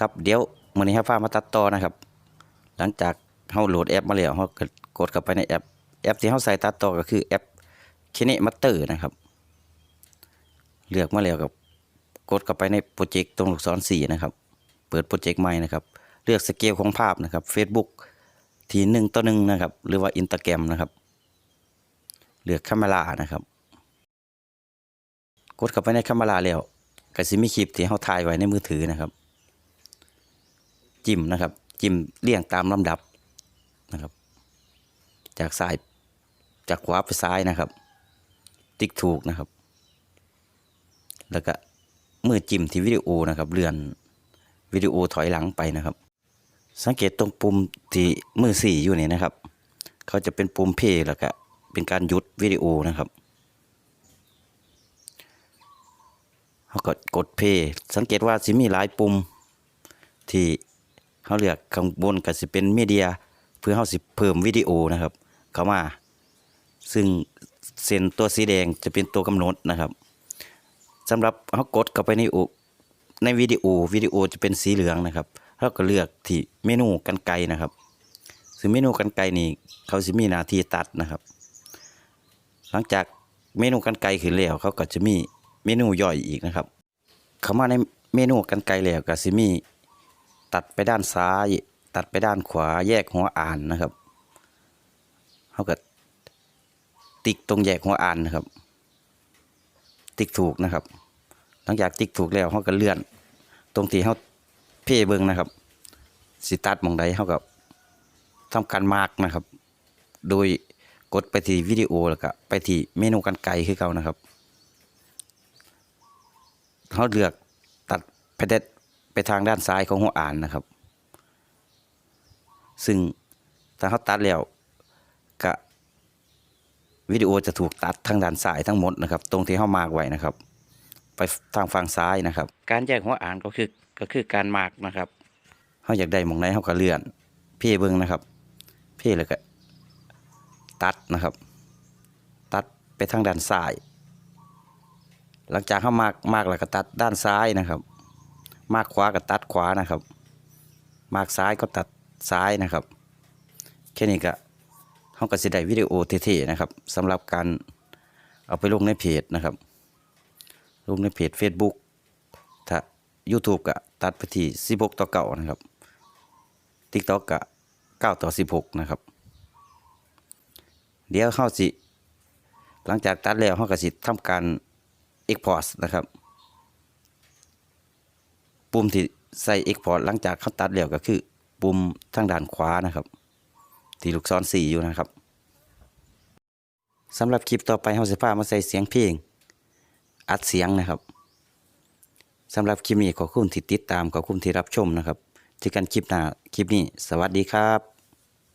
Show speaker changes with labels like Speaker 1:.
Speaker 1: ครับเดี๋ยวมือนี้ครับพามาตัดต่อนะครับ หลังจากเฮาโหลดแอปมาแล้วเฮาก็กดเข้าไปในแอปแอปที่เฮาใส่ตัดต่อก็คือแอป KineMaster นะครับ เลือกมาแล้วกับกดเข้าไปในโปรเจกต์ตรงลูกศรสีนะครับ เปิดโปรเจกต์ใหม่นะครับ เลือกสเกลของภาพนะครับ Facebook ที่หนึ่งต่อหนึ่งนะครับ หรือว่า Instagram นะครับ เลือก Camera นะครับ กดเข้าไปใน Camera แล้วก็สิมีคลิปที่เฮาถ่ายไว้ในมือถือนะครับ จิ้มนะครับ จิ้มเรียงตามลำดับนะครับ จากซ้ายจากขวาไปซ้ายนะครับ ติ๊กถูกนะครับ แล้วก็มือจิ้มที่วิดีโอนะครับเลื่อนวิดีโอถอยหลังไปนะครับ สังเกตตรงปุ่มที่มือสี่อยู่นี่นะครับ เขาจะเป็นปุ่มเพย์แล้วก็เป็นการหยุดวิดีโอนะครับเขาก็กดเพย์สังเกตว่าสิมีหลายปุ่มที่ เขาเลือกข้างบนก็สิเป็นมีเดีย เพื่อเขาสิเพิ่มวิดีโอนะครับ เข้ามา ซึ่งเส้นตัวสีแดงจะเป็นตัวกำหนดนะครับสำหรับเขากดเข้าไปในอุในวิดีโอวิดีโอจะเป็นสีเหลืองนะครับเราก็เลือกที่เมนูกันไกรนะครับ ซึ่งเมนูกันไกรนี่เขาสิมีหน้าที่ตัดนะครับ หลังจากเมนูกันไกรขึ้นแล้วเขาก็จะมีเมนูย่อยอีกนะครับ เข้ามาในเมนูกันไกรแล้วก็สิมี ตัดไปด้านซ้าย ตัดไปด้านขวาแยกหัวอ่านนะครับเขาก็ติ๊กตรงแยกหัวอ่านนะครับ ติ๊กถูกนะครับ หลังจากติ๊กถูกแล้วเขาก็เลื่อน ตรงที่เขาเพ่เบิงนะครับสิตัดมองใดเขาก็ทำการมาร์กนะครับ โดยกดไปที่วิดีโอแล้วก็ไปที่เมนูกันไกลคือเก่านะครับเขาเลือกตัดไปได้ ไปทางด้านซ้ายของหัวอ่านนะครับ ซึ่งถ้าเขาตัดแล้วก็วิดีโอจะถูกตัดทางด้านซ้ายทั้งหมดนะครับ ตรงที่เขามาร์กไว้นะครับ ไปทางฝั่งซ้ายนะครับ การแยกหัวอ่านก็คือก็คือการมาร์กนะครับเขาอยากได้หมองไหนเขาก็เลื่อนเพ่เบิ้งนะครับ เพ่แล้วก็ตัดนะครับ ตัดไปทางด้านซ้าย หลังจากเขามากมากแล้วก็ตัดด้านซ้ายนะครับ มากขวาก็ตัดขวานะครับ มากซ้ายก็ตัดซ้ายนะครับ แค่นี้ก็เขาก็สิได้วิดีโอเท่ๆนะครับสำหรับการเอาไปลงในเพจนะครับ ลงในเพจ Facebook ถ้า YouTube ก็ตัดไปที่ 16 ต่อเก่านะครับ TikTok ก็9ต่อ 16 นะครับ เดี๋ยวเข้าสิ หลังจากตัดแล้วเขาก็สิทำการ Export นะครับ ปุ่มที่ใส่ Export หลังจากเขาตัดแล้วก็คือ ปุ่มทางด้านขวานะครับ ที่ลูกศรสีอยู่นะครับสำหรับคลิปต่อไปเราจะพามาใส่เสียงเพลงอัดเสียงนะครับสำหรับคลิปนี้ขอบคุณที่ติดตามขอบคุณที่รับชมนะครับเจอกันคลิปหน้าคลิปนี้ สวัสดีครับ